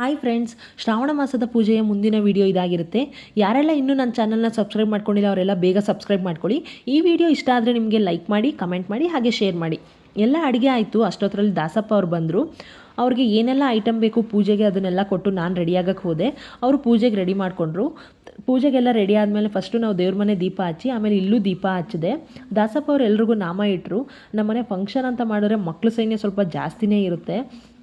Hi friends Shravana ಮಾಸದ ಪೂಜೆಯ ಮುಂದಿನ ವಿಡಿಯೋ ಇದಾಗಿರುತ್ತೆ. ಯಾರೆಲ್ಲ ಇನ್ನೂ ನನ್ನ ಚಾನಲ್ನ ಸಬ್ಸ್ಕ್ರೈಬ್ ಮಾಡ್ಕೊಂಡಿಲ್ಲ, ಅವರೆಲ್ಲ ಬೇಗ ಸಬ್ಸ್ಕ್ರೈಬ್ ಮಾಡ್ಕೊಳ್ಳಿ. ಈ ವಿಡಿಯೋ ಇಷ್ಟ ಆದರೆ ನಿಮಗೆ ಲೈಕ್ ಮಾಡಿ ಕಮೆಂಟ್ ಮಾಡಿ, ಹಾಗೆ ಶೇರ್ ಮಾಡಿ. ಎಲ್ಲ ಅಡುಗೆ ಆಯಿತು, ಅಷ್ಟೊತ್ತರಲ್ಲಿ ದಾಸಪ್ಪ ಅವ್ರು ಬಂದರು. ಅವ್ರಿಗೆ ಏನೆಲ್ಲ ಐಟಮ್ ಬೇಕು ಪೂಜೆಗೆ ಅದನ್ನೆಲ್ಲ ಕೊಟ್ಟು ನಾನು ರೆಡಿಯಾಗಕ್ಕೆ ಹೋದೆ. ಅವರು ಪೂಜೆಗೆ ರೆಡಿ ಮಾಡಿಕೊಂಡ್ರು. ಪೂಜೆಗೆಲ್ಲ ರೆಡಿ ಆದಮೇಲೆ ಫಸ್ಟು ನಾವು ದೇವ್ರ ಮನೆ ದೀಪ ಹಚ್ಚಿ, ಆಮೇಲೆ ಇಲ್ಲೂ ದೀಪ ಹಚ್ಚಿದೆ. ದಾಸಪ್ಪ ಅವ್ರು ಎಲ್ರಿಗೂ ನಾಮ ಇಟ್ಟರು ನಮ್ಮನೆ ಫಂಕ್ಷನ್ ಅಂತ ಮಾಡಿದ್ರೆ ಮಕ್ಕಳ ಸೈನ್ಯ ಸ್ವಲ್ಪ ಜಾಸ್ತಿನೇ ಇರುತ್ತೆ.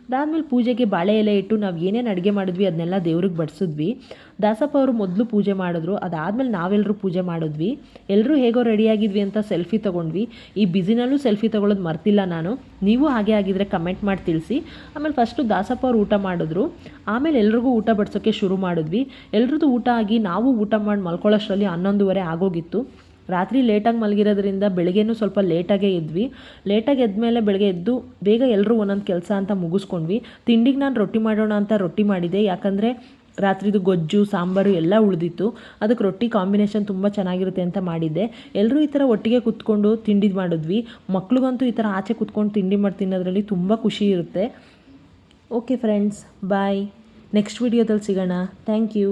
ಅದಾದಮೇಲೆ ಪೂಜೆಗೆ ಬಾಳೆ ಎಲೆ ಇಟ್ಟು ನಾವು ಏನೇನು ಅಡುಗೆ ಮಾಡಿದ್ವಿ ಅದನ್ನೆಲ್ಲ ದೇವ್ರಿಗೆ ಬಡಿಸಿದ್ವಿ. ದಾಸಪ್ಪ ಅವರು ಮೊದಲು ಪೂಜೆ ಮಾಡಿದ್ರು. ಅದಾದಮೇಲೆ ನಾವೆಲ್ಲರೂ ಪೂಜೆ ಮಾಡಿದ್ವಿ. ಎಲ್ಲರೂ ಹೇಗೋ ರೆಡಿಯಾಗಿದ್ವಿ ಅಂತ ಸೆಲ್ಫಿ ತೊಗೊಂಡ್ವಿ. ಈ ಬ್ಯುಸಿನಲ್ಲೂ ಸೆಲ್ಫಿ ತೊಗೊಳೋದು ಮರ್ತಿಲ್ಲ ನಾನು. ನೀವು ಹಾಗೆ ಆಗಿದ್ರೆ ಕಮೆಂಟ್ ಮಾಡಿ ತಿಳಿಸಿ. ಆಮೇಲೆ ಫಸ್ಟು ದಾಸಪ್ಪ ಅವ್ರು ಊಟ ಮಾಡಿದ್ರು. ಆಮೇಲೆ ಎಲ್ರಿಗೂ ಊಟ ಬಡಿಸೋಕ್ಕೆ ಶುರು ಮಾಡಿದ್ವಿ. ಎಲ್ರದ್ದು ಊಟ ಆಗಿ ನಾವು ಊಟ ಮಾಡಿ ಮಲ್ಕೊಳ್ಳೋಷ್ಟರಲ್ಲಿ ಹನ್ನೊಂದುವರೆ ಆಗೋಗಿತ್ತು. ರಾತ್ರಿ ಲೇಟಾಗಿ ಮಲಗಿರೋದ್ರಿಂದ ಬೆಳಗ್ಗೆನೂ ಸ್ವಲ್ಪ ಲೇಟಾಗೇ ಇದ್ವಿ. ಲೇಟಾಗಿ ಎದ್ಮೇಲೆ ಬೆಳಗ್ಗೆ ಎದ್ದು ಬೇಗ ಎಲ್ಲರೂ ಒಂದೊಂದು ಕೆಲಸ ಅಂತ ಮುಗಿಸ್ಕೊಂಡ್ವಿ. ತಿಂಡಿಗೆ ನಾನು ರೊಟ್ಟಿ ಮಾಡೋಣ ಅಂತ ರೊಟ್ಟಿ ಮಾಡಿದೆ. ಯಾಕಂದರೆ ರಾತ್ರಿದು ಗೊಜ್ಜು, ಸಾಂಬಾರು ಎಲ್ಲ ಉಳಿದಿತ್ತು. ಅದಕ್ಕೆ ರೊಟ್ಟಿ ಕಾಂಬಿನೇಷನ್ ತುಂಬ ಚೆನ್ನಾಗಿರುತ್ತೆ ಅಂತ ಮಾಡಿದ್ದೆ. ಎಲ್ಲರೂ ಈ ಥರ ಒಟ್ಟಿಗೆ ಕೂತ್ಕೊಂಡು ತಿಂಡಿ ಮಾಡಿದ್ವಿ. ಮಕ್ಳಿಗಂತೂ ಈ ಥರ ಆಚೆ ಕೂತ್ಕೊಂಡು ತಿಂಡಿ ಮಾಡಿ ತಿನ್ನೋದ್ರಲ್ಲಿ ತುಂಬ ಖುಷಿ ಇರುತ್ತೆ. ಓಕೆ ಫ್ರೆಂಡ್ಸ್ ಬಾಯ್ ನೆಕ್ಸ್ಟ್ ವಿಡಿಯೋದಲ್ಲಿ ಸಿಗೋಣ. Thank you